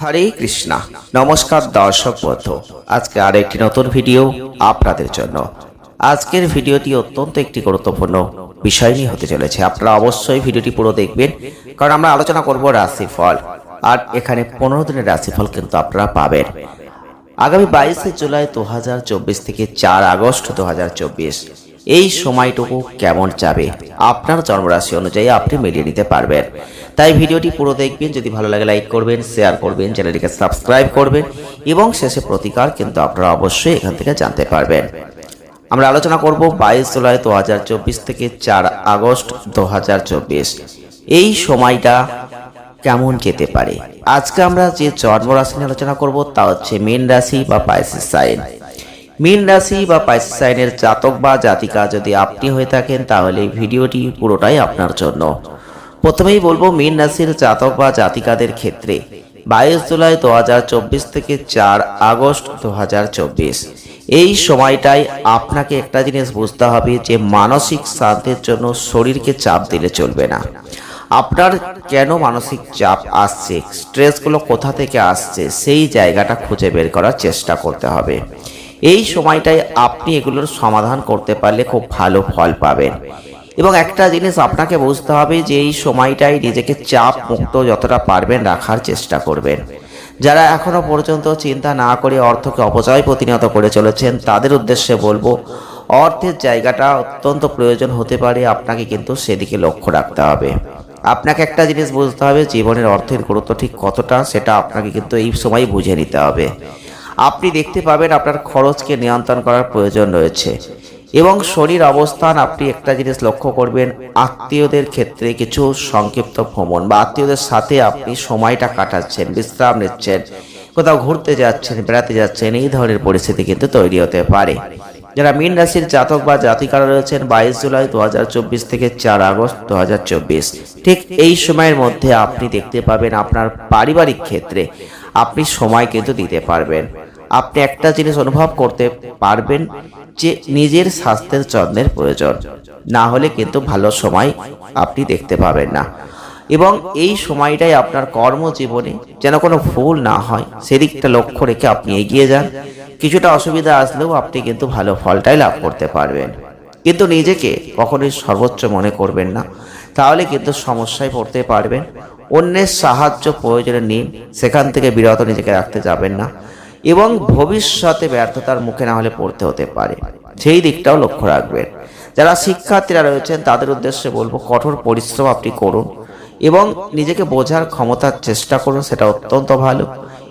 হরে কৃষ্ণা। নমস্কার দর্শক বন্ধু। আজকে আর একটি নতুন ভিডিও আপনাদের জন্য। আজকের ভিডিওটি অত্যন্ত একটি গুরুত্বপূর্ণ বিষয় নিয়ে হতে চলেছে। আপনারা অবশ্যই ভিডিওটি পুরো দেখবেন, কারণ আমরা আলোচনা করব রাশিফল। আর এখানে পনেরো দিনের রাশিফল কিন্তু আপনারা পাবেন। আগামী বাইশে জুলাই দু হাজার চব্বিশ থেকে চার আগস্ট দু হাজার চব্বিশ। এই সময়টুকু কেমন যাবে? আপনার জন্মরাশি অনুযায়ী আপনি মিলিয়ে নিতে পারবেন। তাই ভিডিওটি পুরো দেখবেন, যদি ভালো লাগে লাইক করবেন শেয়ার করবেন, চ্যানেলটিকে সাবস্ক্রাইব করবেন এবং শেষে প্রতিকার কিন্তু আপনারা অবশ্যই এখান থেকে জানতে পারবেন। আমরা আলোচনা করব বাইশ জুলাই দু হাজার চব্বিশ থেকে চার আগস্ট দু হাজার চব্বিশ। এই সময়টা কেমন যেতে পারে? আজকে আমরা যে জন্ম রাশি নিয়ে আলোচনা করব তা হচ্ছে মীন রাশি বা পাইসিস সাইন। মীন রাশি বা পাইসিস সাইনের জাতক বা জাতিকা যদি আপনি হয়ে থাকেন, তাহলে ভিডিওটি পুরোটাই আপনার জন্য। প্রথমেই বলব, মীন রাশির জাতক বা জাতিকাদের ক্ষেত্রে বাইশ জুলাই দু হাজার চব্বিশ থেকে চার আগস্ট দু হাজার চব্বিশ। এই সময়টায় আপনাকে একটা জিনিস বুঝতে হবে যে মানসিক শান্তির জন্য শরীরকে চাপ দিলে চলবে না। আপনার কেন মানসিক চাপ আসছে? স্ট্রেসগুলো কোথা থেকে আসছে? সেই জায়গাটা খুঁজে বের করার চেষ্টা করতে হবে। এই সময়টায় আপনি এগুলোর সমাধান করতে পারলে খুব ভালো ফল পাবেন। এবং একটা জিনিস আপনাকে বুঝতে হবে যে এই সময়টায় নিজেকে চাপ মুক্ত যতটা পারবেন রাখার চেষ্টা করবেন। যারা এখনও পর্যন্ত চিন্তা না করে অর্থকে অপচয় প্রতিনিয়ত করে চলেছেন, তাদের উদ্দেশ্যে বলব, অর্থের জায়গাটা অত্যন্ত প্রয়োজন হতে পারে, আপনাকে কিন্তু সেদিকে লক্ষ্য রাখতে হবে। আপনাকে একটা জিনিস বুঝতে হবে, জীবনের অর্থের গুরুত্ব ঠিক কতটা, সেটা আপনাকে কিন্তু এই সময় বুঝে নিতে হবে। আপনি দেখতে পাবেন আপনার খরচকে নিয়ন্ত্রণ করার প্রয়োজন রয়েছে। এবং শরীর অবস্থান, আপনি একটা জিনিস লক্ষ্য করবেন, আত্মীয়দের ক্ষেত্রে কিছু সংক্ষিপ্ত ভ্রমণ বা আত্মীয়দের সাথে আপনি সময়টা কাটাচ্ছেন, বিশ্রাম নিচ্ছেন, কোথাও ঘুরতে যাচ্ছেন, বেড়াতে যাচ্ছেন, এই ধরনের পরিস্থিতি কিন্তু তৈরি হতে পারে। যারা মীন রাশির জাতক বা জাতিকারা রয়েছেন, বাইশ জুলাই দু হাজার চব্বিশ থেকে চার আগস্ট দু হাজার চব্বিশ। ঠিক এই সময়ের মধ্যে আপনি দেখতে পাবেন আপনার পারিবারিক ক্ষেত্রে আপনি সময় কিন্তু দিতে পারবেন। আপনি একটা জিনিস অনুভব করতে পারবেন যে নিজের স্বাস্থ্যের যত্নের প্রয়োজন। না হলে কিন্তু ভালো সময় আপনি দেখতে পাবেন না। এবং এই সময়টাই আপনার কর্মজীবনে যেন কোনো ভুল না হয়, সেদিকটা লক্ষ্য রেখে আপনি এগিয়ে যান। কিছুটা অসুবিধা আসলেও আপনি কিন্তু ভালো ফলটাই লাভ করতে পারবেন। কিন্তু নিজেকে কখনোই সর্বোচ্চ মনে করবেন না। তাহলে কিন্তু সমস্যায় পড়তে পারবেন। অন্যের সাহায্য প্রয়োজনে নিন, সেখান থেকে বিরত নিজেকে রাখতে যাবেন না। এবং ভবিষ্যতে ব্যর্থতার মুখে না হলে পড়তে হতে পারে। সেই দিকটাও লক্ষ্য রাখবেন। যারা শিক্ষার্থীরা রয়েছেন, তাদের উদ্দেশ্যে বলব, কঠোর পরিশ্রম আপনি করুন এবং নিজেকে বোঝার ক্ষমতার চেষ্টা করুন, সেটা অত্যন্ত ভালো।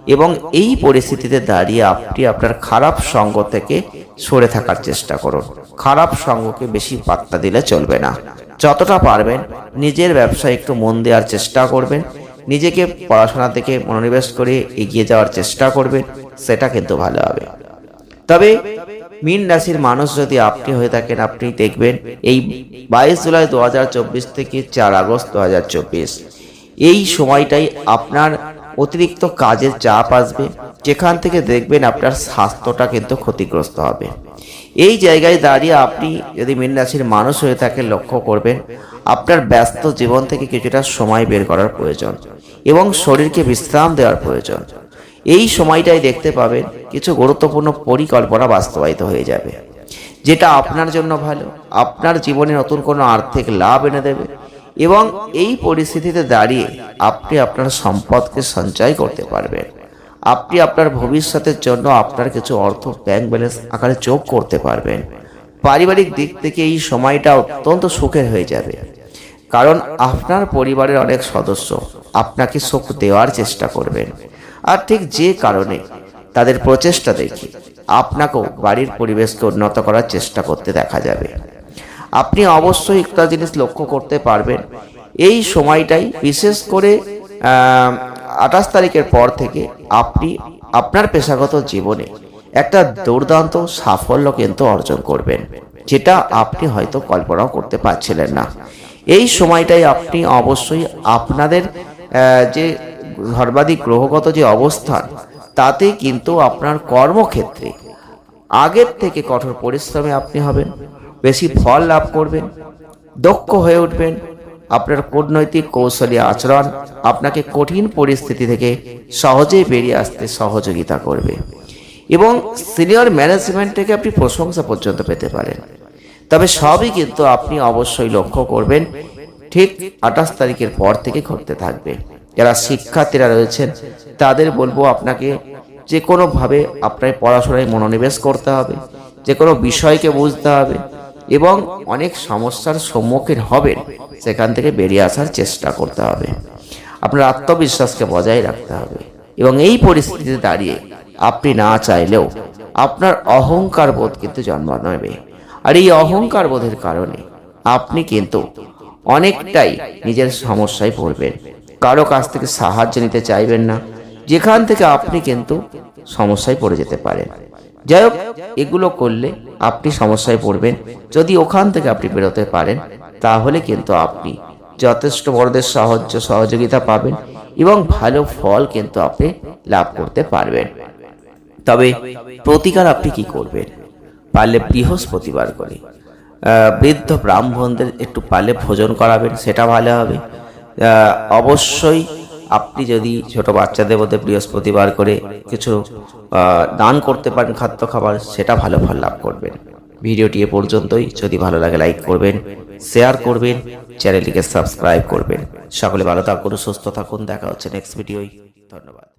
এবং এই পরিস্থিতিতে দাঁড়িয়ে আপনি আপনার খারাপ সঙ্গ থেকে সরে থাকার চেষ্টা করুন। খারাপ সঙ্গকে বেশি পাত্তা দিলে চলবে না। যতটা পারবেন, নিজের ব্যবসায় একটু মন দেওয়ার চেষ্টা করবেন। নিজেকে পড়াশোনা থেকে মনোনিবেশ করে এগিয়ে যাওয়ার চেষ্টা করবেন। সেটা কিন্তু ভালো হবে। তবে মীন রাশির মানুষ যদি আপনি হয়ে থাকেন, আপনি দেখবেন এই বাইশ জুলাই দু হাজার চব্বিশ থেকে চার আগস্ট দু হাজার চব্বিশ, এই সময়টাই আপনার অতিরিক্ত কাজের চাপ আসবে, যেখান থেকে দেখবেন আপনার স্বাস্থ্যটা কিন্তু ক্ষতিগ্রস্ত হবে। এই জায়গায় দাঁড়িয়ে আপনি যদি মীন রাশির মানুষ হয়ে থাকে লক্ষ্য করবেন আপনার ব্যস্ত জীবন থেকে কিছুটা সময় বের করার প্রয়োজন এবং শরীরকে বিশ্রাম দেওয়ার প্রয়োজন। এই সময়টাই দেখতে পাবেন কিছু গুরুত্বপূর্ণ পরিকল্পনা বাস্তবায়িত হয়ে যাবে। যেটা আপনার জন্য ভালো, আপনার জীবনে নতুন কোনো আর্থিক লাভ এনে দেবে এবং এই পরিস্থিতিতে দাঁড়িয়ে আপনি আপনার সম্পদকে সঞ্চয় করতে পারবেন। আপনি আপনার ভবিষ্যতের জন্য আপনার কিছু অর্থ ব্যাংক ব্যালেন্স আকারে যোগ করতে পারবেন। পারিবারিক দিক থেকে এই সময়টা অত্যন্ত সুখের হয়ে যাবে। কারণ আপনার পরিবারের অনেক সদস্য আপনাকে সুখ দেওয়ার চেষ্টা করবেন। আর ঠিক যে কারণে তাদের প্রচেষ্টা দেখে, আপনাকেও বাড়ির পরিবেশকে উন্নত করার চেষ্টা করতে দেখা যাবে। আপনি অবশ্যই একটা জিনিস লক্ষ্য করতে পারবেন, এই সময়টাই বিশেষ করে আঠাশ তারিখের পর থেকে আপনি আপনার পেশাগত জীবনে একটা দুর্দান্ত সাফল্য কিন্তু অর্জন করবেন, যেটা আপনি হয়তো কল্পনাও করতে পারছিলেন না। এই সময়টাই আপনি অবশ্যই আপনাদের যে সর্বাধিক গ্রহগত যে অবস্থান তাতে কিন্তু আপনার কর্মক্ষেত্রে আগের থেকে কঠোর পরিশ্রমে আপনি হবেন, বেশি ফল লাভ করবেন, দক্ষ হয়ে উঠবেন, আপনার কূটনৈতিক কৌশলী আচরণ আপনাকে কঠিন পরিস্থিতি থেকে সহজেই বেরিয়ে আসতে সহযোগিতা করবে। এবং সিনিয়র ম্যানেজমেন্ট থেকে আপনি প্রশংসা পর্যন্ত পেতে পারেন। তবে সবই কিন্তু আপনি অবশ্যই লক্ষ্য করবেন, ঠিক আঠাশ তারিখের পর থেকে ঘটতে থাকবে। যারা শিক্ষার্থীরা রয়েছেন, তাদের বলব আপনাকে যে কোনোভাবে আপনার পড়াশোনায় মনোনিবেশ করতে হবে, যে কোনো বিষয়কে বুঝতে হবে এবং অনেক সমস্যার সম্মুখীন হবেন, সেখান থেকে বেরিয়ে আসার চেষ্টা করতে হবে। আপনার আত্মবিশ্বাসকে বজায় রাখতে হবে এবং এই পরিস্থিতিতে দাঁড়িয়ে আপনি না চাইলেও আপনার অহংকার বোধ কিন্তু জন্ম নেবে আর এই অহংকার বোধের কারণে আপনি কিন্তু অনেকটাই নিজের সমস্যায় পড়বেন। কারও কাছ থেকে সাহায্য নিতে চাইবেন না। যেখান থেকে আপনি কিন্তু সমস্যায় পড়ে যেতে পারেন। যাই হোক, এগুলো করলে আপনি সমস্যায় পড়বেন। যদি ওখান থেকে আপনি বেরোতে পারেন, তাহলে কিন্তু আপনি যথেষ্ট বড়দের সাহায্য, সহযোগিতা পাবেন এবং ভালো ফল কিন্তু আপনি লাভ করতে পারবেন। তবে প্রতিকার আপনি কি করবেন? পারলে বৃহস্পতিবার করে। বৃদ্ধ ব্রাহ্মণদের একটু পারলে ভোজন করাবেন, সেটা ভালো হবে। অবশ্যই আপনি যদি ছোট বাচ্চাদের মধ্যে বৃহস্পতিবার করে কিছু দান করতে পারেন খাদ্য খাবার, সেটা ভালো ফল লাভ করবেন। ভিডিওটি এ পর্যন্তই। যদি ভালো লাগে লাইক করবেন শেয়ার করবেন চ্যানেলটিকে সাবস্ক্রাইব করবেন। সকলে ভালো থাকুন, সুস্থ থাকুন। দেখা হচ্ছে নেক্সট ভিডিওই ধন্যবাদ।